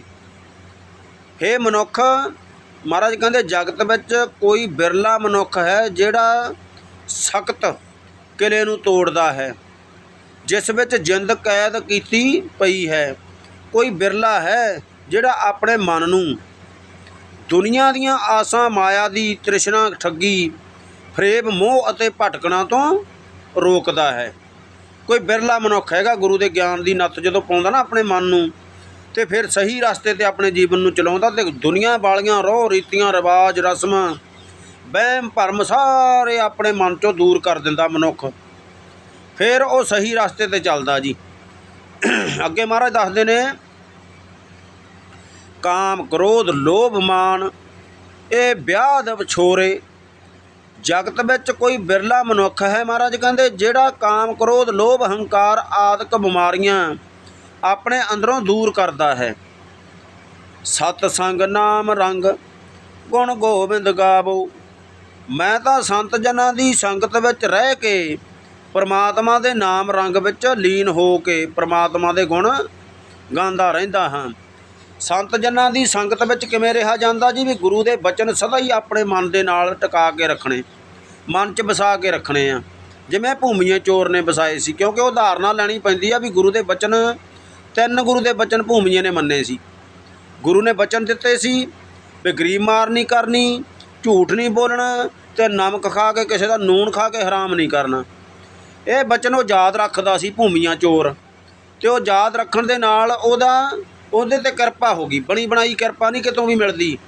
ਹੇ ਮਨੁੱਖ, ਮਹਾਰਾਜ ਕਹਿੰਦੇ, ਜਗਤ ਵਿੱਚ ਕੋਈ ਬਿਰਲਾ ਮਨੁੱਖ ਹੈ ਜਿਹੜਾ ਸਖਤ ਕਿਲੇ ਨੂੰ ਤੋੜਦਾ ਹੈ, ਜਿਸ ਵਿੱਚ ਜਿੰਦ ਕੈਦ ਕੀਤੀ ਪਈ ਹੈ। ਕੋਈ ਬਿਰਲਾ ਹੈ ਜਿਹੜਾ ਆਪਣੇ ਮਨ ਨੂੰ ਦੁਨੀਆ ਦੀਆਂ ਆਸਾਂ ਮਾਇਆ ਦੀ ਤ੍ਰਿਸ਼ਨਾ ਠੱਗੀ ਫਰੇਬ ਮੋਹ ਅਤੇ ਭਟਕਣਾ ਤੋਂ ਰੋਕਦਾ ਹੈ। ਕੋਈ ਬਿਰਲਾ ਮਨੁੱਖ ਹੈਗਾ, ਗੁਰੂ ਦੇ ਗਿਆਨ ਦੀ ਨੱਤ ਜਦੋਂ ਪਾਉਂਦਾ ਨਾ ਆਪਣੇ ਮਨ ਨੂੰ, ਤੇ ਫਿਰ ਸਹੀ ਰਸਤੇ ਤੇ ਆਪਣੇ ਜੀਵਨ ਨੂੰ ਚਲਾਉਂਦਾ ਤੇ ਦੁਨੀਆ ਵਾਲੀਆਂ ਰੋਹ, ਰੀਤੀਆਂ, ਰਿਵਾਜ, ਰਸਮਾਂ, ਵਹਿਮ, ਭਰਮ ਸਾਰੇ ਆਪਣੇ ਮਨ ਚੋਂ ਦੂਰ ਕਰ ਦਿੰਦਾ ਮਨੁੱਖ। ਫਿਰ ਉਹ ਸਹੀ ਰਸਤੇ ਤੇ ਚੱਲਦਾ ਜੀ। ਅੱਗੇ ਮਹਾਰਾਜ ਦੱਸਦੇ ਨੇ ਕਾਮ ਕ੍ਰੋਧ ਲੋਭ ਮਾਨ ਇਹ ਵਿਆਹ ਦੇ ਵਿਛੋਰੇ। ਜਗਤ ਵਿੱਚ ਕੋਈ ਬਿਰਲਾ ਮਨੁੱਖ ਹੈ ਮਹਾਰਾਜ ਕਹਿੰਦੇ, ਜਿਹੜਾ ਕਾਮ ਕ੍ਰੋਧ, ਲੋਭ, ਹੰਕਾਰ ਆਦਿਕ ਬਿਮਾਰੀਆਂ ਆਪਣੇ ਅੰਦਰੋਂ ਦੂਰ ਕਰਦਾ ਹੈ। ਸਤ ਸੰਗ ਨਾਮ ਰੰਗ, ਗੁਣ ਗੋਬਿੰਦ ਗਾਵੋ। ਮੈਂ ਤਾਂ ਸੰਤ ਜਨਾਂ ਦੀ ਸੰਗਤ ਵਿੱਚ ਰਹਿ ਕੇ ਪਰਮਾਤਮਾ ਦੇ ਨਾਮ ਰੰਗ ਵਿੱਚ ਲੀਨ ਹੋ ਕੇ ਪਰਮਾਤਮਾ ਦੇ ਗੁਣ ਗਾਉਂਦਾ ਰਹਿੰਦਾ ਹਾਂ। ਸੰਤ ਜਨਾਂ ਦੀ ਸੰਗਤ ਵਿੱਚ ਕਿਵੇਂ ਰਿਹਾ ਜਾਂਦਾ ਜੀ? ਵੀ ਗੁਰੂ ਦੇ ਬਚਨ ਸਦਾ ਹੀ ਆਪਣੇ ਮਨ ਦੇ ਨਾਲ ਟਿਕਾ ਕੇ ਰੱਖਣੇ, ਮਨ 'ਚ ਵਸਾ ਕੇ ਰੱਖਣੇ ਆ। ਜਿਵੇਂ ਭੂਮੀਆਂ ਚੋਰ ਨੇ ਵਸਾਏ ਸੀ, ਕਿਉਂਕਿ ਉਹ ਧਾਰਨਾ ਲੈਣੀ ਪੈਂਦੀ ਆ ਵੀ ਗੁਰੂ ਦੇ ਬਚਨ, ਤਿੰਨ ਗੁਰੂ ਦੇ ਬਚਨ ਭੂਮੀਆਂ ਨੇ ਮੰਨੇ ਸੀ। ਗੁਰੂ ਨੇ ਬਚਨ ਦਿੱਤੇ ਸੀ ਵੀ ਗਰੀਬ ਮਾਰ ਨਹੀਂ ਕਰਨੀ, ਝੂਠ ਨਹੀਂ ਬੋਲਣਾ ਤੇ ਨਮਕ ਖਾ ਕੇ ਕਿਸੇ ਦਾ ਨੂਣ ਖਾ ਕੇ ਹਰਾਮ ਨਹੀਂ ਕਰਨਾ। ਇਹ ਬਚਨ ਉਹ ਯਾਦ ਰੱਖਦਾ ਸੀ ਭੂਮੀਆਂ ਚੋਰ। ਤੇ ਉਹ ਯਾਦ ਰੱਖਣ ਦੇ ਨਾਲ ਉਹਦਾ ਉਹਦੇ ਤੇ ਕਿਰਪਾ ਹੋ ਗਈ, ਬਣੀ ਬਣਾਈ ਕਿਰਪਾ ਨਹੀਂ ਕਿਤੋਂ ਵੀ ਮਿਲਦੀ।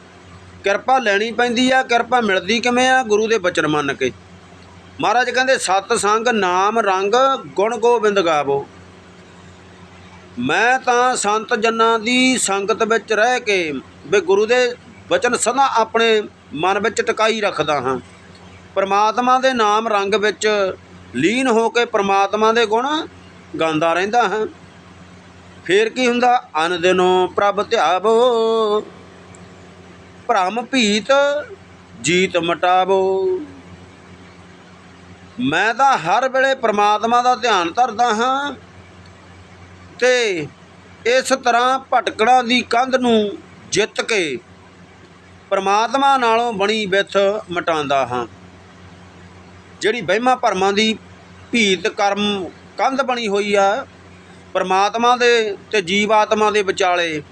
ਕਿਰਪਾ ਲੈਣੀ ਪੈਂਦੀ ਆ, ਕਿਰਪਾ ਮਿਲਦੀ ਕਿਵੇਂ ਆ? ਗੁਰੂ ਦੇ ਬਚਨ ਮੰਨ ਕੇ। ਮਹਾਰਾਜ ਕਹਿੰਦੇ, ਸਤ ਸੰਗ ਨਾਮ ਰੰਗ ਗੁਣ ਗੋਬਿੰਦ ਗਾਵੋ। ਮੈਂ ਤਾਂ ਸੰਤ ਜਨਾਂ ਦੀ ਸੰਗਤ ਵਿੱਚ ਰਹਿ ਕੇ ਵੀ ਗੁਰੂ ਦੇ ਬਚਨ ਸਦਾ ਆਪਣੇ ਮਨ ਵਿੱਚ ਟਿਕਾਈ ਰੱਖਦਾ ਹਾਂ। ਪਰਮਾਤਮਾ ਦੇ ਨਾਮ ਰੰਗ ਵਿੱਚ ਲੀਨ ਹੋ ਕੇ ਪਰਮਾਤਮਾ ਦੇ ਗੁਣ ਗਾਉਂਦਾ ਰਹਿੰਦਾ ਹਾਂ। ਫੇਰ ਕੀ ਹੁੰਦਾ? ਅਨ ਦਿਨੋ ਪ੍ਰਭ ਧਿਆਵੋ, ਭ੍ਰਮ ਭੀਤ ਜੀਤ ਮਟਾਵੋ। ਮੈਂ ਤਾਂ ਹਰ ਵੇਲੇ ਪ੍ਰਮਾਤਮਾ ਦਾ ਧਿਆਨ ਧਰਦਾ ਹਾਂ ਤੇ ਇਸ ਤਰ੍ਹਾਂ ਭਟਕੜਾਂ ਦੀ ਕੰਧ ਨੂੰ ਜਿੱਤ ਕੇ ਪਰਮਾਤਮਾ ਨਾਲੋਂ ਬਣੀ ਵਿਥ ਮਟਾਉਂਦਾ ਹਾਂ। ਜਿਹੜੀ ਵਹਿਮਾਂ ਭਰਮਾਂ ਦੀ ਭੀਤ ਕਰਮ ਕੰਧ ਬਣੀ ਹੋਈ ਆ ਪਰਮਾਤਮਾ ਦੇ ਤੇ ਜੀਵ ਆਤਮਾ ਦੇ ਵਿਚਾਲੇ,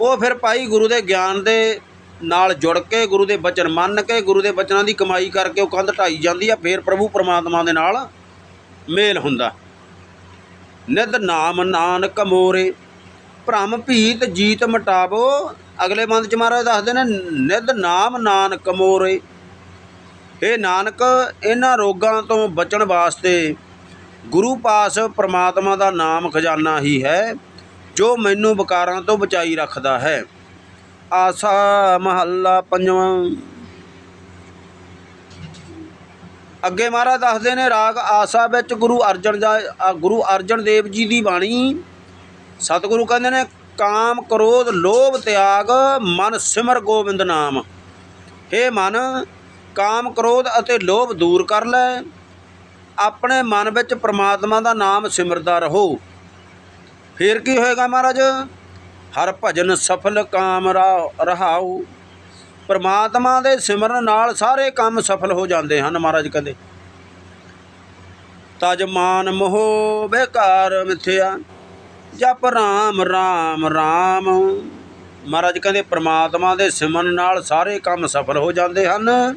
ਉਹ ਫਿਰ ਭਾਈ ਗੁਰੂ ਦੇ ਗਿਆਨ ਦੇ ਨਾਲ ਜੁੜ ਕੇ, ਗੁਰੂ ਦੇ ਬਚਨ ਮੰਨ ਕੇ, ਗੁਰੂ ਦੇ ਬਚਨਾਂ ਦੀ ਕਮਾਈ ਕਰਕੇ ਉਹ ਕੰਧ ਢਾਈ ਜਾਂਦੀ ਆ, ਫਿਰ ਪ੍ਰਭੂ ਪਰਮਾਤਮਾ ਦੇ ਨਾਲ ਮੇਲ ਹੁੰਦਾ। ਨਿਦ ਨਾਮ ਨਾਨਕ ਮੋਰੇ, ਭ੍ਰਮ ਭੀਤ ਜੀਤ ਮਟਾਵੋ। ਅਗਲੇ ਬੰਦ ਚ ਮਹਾਰਾਜ ਦੱਸਦੇ ਨੇ ਨਿਦ ਨਾਮ ਨਾਨਕ ਮੋਰੇ। ਇਹ ਨਾਨਕ, ਇਹਨਾਂ ਰੋਗਾਂ ਤੋਂ ਬਚਣ ਵਾਸਤੇ ਗੁਰੂ ਪਾਸ ਪ੍ਰਮਾਤਮਾ ਦਾ ਨਾਮ ਖਜ਼ਾਨਾ ਹੀ ਹੈ, ਜੋ ਮੈਨੂੰ ਵਿਕਾਰਾਂ ਤੋਂ ਬਚਾਈ ਰੱਖਦਾ ਹੈ। ਆਸਾ ਮਹੱਲਾ ਪੰਜਵਾਂ। ਅੱਗੇ ਮਹਾਰਾਜ ਦੱਸਦੇ ਨੇ, ਰਾਗ ਆਸਾ ਵਿੱਚ ਗੁਰੂ ਅਰਜਨ ਦਾ ਗੁਰੂ ਅਰਜਨ ਦੇਵ ਜੀ ਦੀ ਬਾਣੀ। ਸਤਿਗੁਰੂ ਕਹਿੰਦੇ ਨੇ, ਕਾਮ ਕ੍ਰੋਧ, ਲੋਭ, ਤਿਆਗ, ਮਨ ਸਿਮਰ ਗੋਬਿੰਦ ਨਾਮ। हे ਮਨ, ਕਾਮ ਕ੍ਰੋਧ ਅਤੇ ਲੋਭ ਦੂਰ ਕਰ ਲੈ। ਆਪਣੇ ਮਨ ਵਿੱਚ ਪ੍ਰਮਾਤਮਾ ਦਾ ਨਾਮ ਸਿਮਰਦਾ ਰਹੋ। ਫਿਰ ਕੀ ਹੋਏਗਾ ਮਹਾਰਾਜ? ਹਰ ਭਜਨ ਸਫਲ ਕਾਮ ਰਾ- ਰਹਾਉ। ਪ੍ਰਮਾਤਮਾ ਦੇ ਸਿਮਰਨ ਨਾਲ ਸਾਰੇ ਕੰਮ ਸਫਲ ਹੋ ਜਾਂਦੇ ਹਨ ਮਹਾਰਾਜ ਕਹਿੰਦੇ ਤਜ ਮਾਨ ਮੋਹ ਬੇਕਾਰ ਮਿਥਿਆ, ਜਪ ਰਾਮ ਰਾਮ ਰਾਮ। ਮਹਾਰਾਜ ਕਹਿੰਦੇ ਪ੍ਰਮਾਤਮਾ ਦੇ ਸਿਮਰਨ ਨਾਲ ਸਾਰੇ ਕੰਮ ਸਫਲ ਹੋ ਜਾਂਦੇ ਹਨ।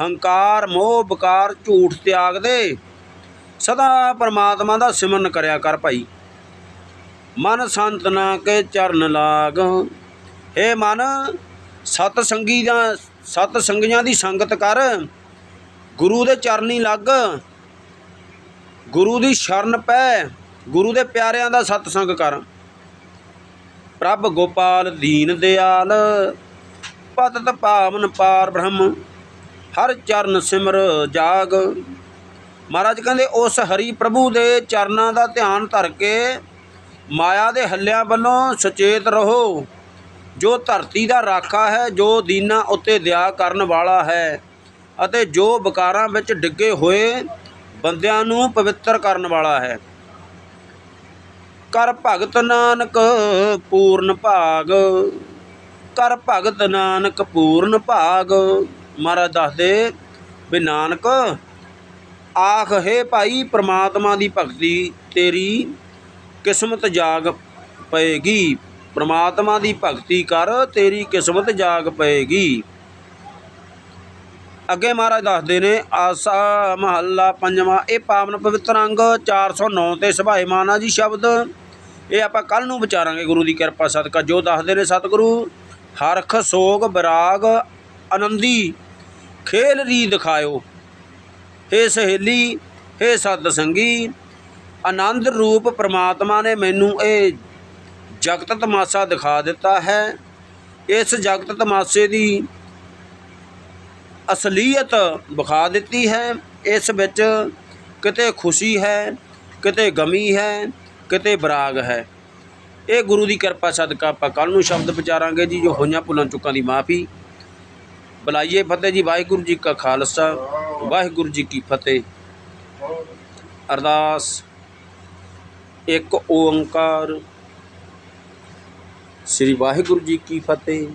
ਹੰਕਾਰ, ਮੋਹ, ਬਕਾਰ, ਝੂਠ ਤਿਆਗ ਦੇ। ਸਦਾ ਪ੍ਰਮਾਤਮਾ ਦਾ ਸਿਮਰਨ ਕਰਿਆ ਕਰ ਭਾਈ। ਮਨ ਸੰਤ ਨਾ ਕੇ ਚਰਨ ਲਾਗ। ਏ ਮਨ, ਸਤ ਸੰਗੀ ਦਾ ਸਤ ਸੰਗੀਆਂ ਦੀ ਸੰਗਤ ਕਰ। ਗੁਰੂ ਦੇ ਚਰਨੀ ਲੱਗ। ਗੁਰੂ ਦੀ ਸ਼ਰਨ ਪੈ। ਗੁਰੂ ਦੇ ਪਿਆਰਿਆਂ ਦਾ ਸਤਸੰਗ ਕਰ। ਪ੍ਰਭ ਗੋਪਾਲ ਦੀਨ ਦਿਆਲ। ਪਤਤ ਪਾਵਨ ਪਾਰ ਬ੍ਰਹਮ। ਹਰ ਚਰਨ ਸਿਮਰ ਜਾਗ। ਮਹਾਰਾਜ ਕਹਿੰਦੇ, ਉਸ ਹਰੀ ਪ੍ਰਭੂ ਦੇ ਚਰਨਾਂ ਦਾ ਧਿਆਨ ਧਰ ਕੇ ਮਾਇਆ ਦੇ ਹੱਲਿਆਂ ਵੱਲੋਂ ਸੁਚੇਤ ਰਹੋ। ਜੋ ਧਰਤੀ ਦਾ ਰਾਖਾ ਹੈ, ਜੋ ਦੀਨਾ ਉੱਤੇ ਦਇਆ ਕਰਨ ਵਾਲਾ ਹੈ ਅਤੇ ਜੋ ਵਿਕਾਰਾਂ ਵਿੱਚ ਡਿੱਗੇ ਹੋਏ ਬੰਦਿਆਂ ਨੂੰ ਪਵਿੱਤਰ ਕਰਨ ਵਾਲਾ ਹੈ। ਕਰ ਭਗਤ ਨਾਨਕ ਪੂਰਨ ਭਾਗ, ਕਰ ਭਗਤ ਨਾਨਕ ਪੂਰਨ ਭਾਗ। ਮਹਾਰਾਜ ਦੱਸਦੇ ਵੀ, ਨਾਨਕ ਆਖ, ਹੈ ਭਾਈ ਪ੍ਰਮਾਤਮਾ ਦੀ ਭਗਤੀ, ਤੇਰੀ ਕਿਸਮਤ ਜਾਗ ਪਏਗੀ। ਪ੍ਰਮਾਤਮਾ ਦੀ ਭਗਤੀ ਕਰ, ਤੇਰੀ ਕਿਸਮਤ ਜਾਗ ਪਏਗੀ। ਅੱਗੇ ਮਹਾਰਾਜ ਦੱਸਦੇ ਨੇ, ਆਸਾ ਮਹੱਲਾ ਪੰਜਵਾਂ, ਇਹ ਪਾਵਨ ਪਵਿੱਤਰ ਅੰਗ 409 ਤੇ ਸੁਭਾਏਮਾਨ ਆ ਜੀ ਸ਼ਬਦ। ਇਹ ਆਪਾਂ ਕੱਲ ਨੂੰ ਵਿਚਾਰਾਂਗੇ, ਗੁਰੂ ਦੀ ਕਿਰਪਾ, ਸਦਕਾ, ਜੋ ਦੱਸਦੇ ਨੇ ਸਤਿਗੁਰੂ। ਹਰਖ, ਸੋਗ, ਵਿਰਾਗ, ਆਨੰਦੀ, ਖੇਲ ਰੀ ਦਿਖਾਇਓ। ਹੇ ਸਹੇਲੀ, ਹੇ ਸਤ ਸੰਗੀ, ਆਨੰਦ ਰੂਪ ਪ੍ਰਮਾਤਮਾ ਨੇ ਮੈਨੂੰ ਇਹ ਜਗਤ ਤਮਾਸ਼ਾ ਦਿਖਾ ਦਿੱਤਾ ਹੈ। ਇਸ ਜਗਤ ਤਮਾਸ਼ੇ ਦੀ ਅਸਲੀਅਤ ਵਿਖਾ ਦਿੱਤੀ ਹੈ। ਇਸ ਵਿੱਚ ਕਿਤੇ ਖੁਸ਼ੀ ਹੈ, ਕਿਤੇ ਗਮੀ ਹੈ, ਕਿਤੇ ਬਰਾਗ ਹੈ। ਇਹ ਗੁਰੂ ਦੀ ਕਿਰਪਾ ਸਦਕਾ ਆਪਾਂ ਕੱਲ ਨੂੰ ਸ਼ਬਦ ਵਿਚਾਰਾਂਗੇ ਜੀ, ਜੋ ਹੋਈਆਂ ਭੁੱਲਾਂ ਚੁੱਕਾਂ ਦੀ ਮਾਫੀ। ਬੁਲਾਈਏ ਫਤਿਹ ਜੀ, ਵਾਹਿਗੁਰੂ ਜੀ ਕਾ ਖਾਲਸਾ, ਵਾਹਿਗੁਰੂ ਜੀ ਕੀ ਫਤਿਹ। ਅਰਦਾਸ, ਇੱਕ ਓੰਕਾਰ। ਸ੍ਰੀ ਵਾਹਿਗੁਰੂ ਜੀ ਕੀ ਫਤਿਹ।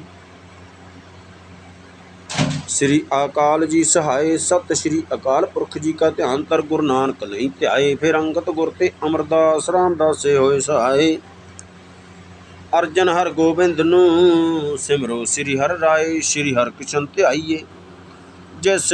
ਸ੍ਰੀ ਅਕਾਲ ਜੀ ਸਹਾਏ ਸਤਿ, ਸ੍ਰੀ ਅਕਾਲ ਪੁਰਖ ਜੀ ਕਾ ਧਿਆਨ ਤਰ ਗੁਰੂ ਨਾਨਕ ਨਹੀਂ ਧਿਆਏ। ਫਿਰ ਅੰਗਤ ਗੁਰ ਤੇ ਅਮਰਦਾਸ, ਰਾਮਦਾਸੇ ਹੋਏ ਸਹਾਏ। ਅਰਜਨ ਹਰ ਗੋਬਿੰਦ ਨੂੰ ਸਿਮਰੋ ਸ੍ਰੀ ਹਰਿ ਰਾਏ ਸ੍ਰੀ ਹਰਿ ਕ੍ਰਿਸ਼ਨ ਧਿਆਈਏ। ਜਿਸ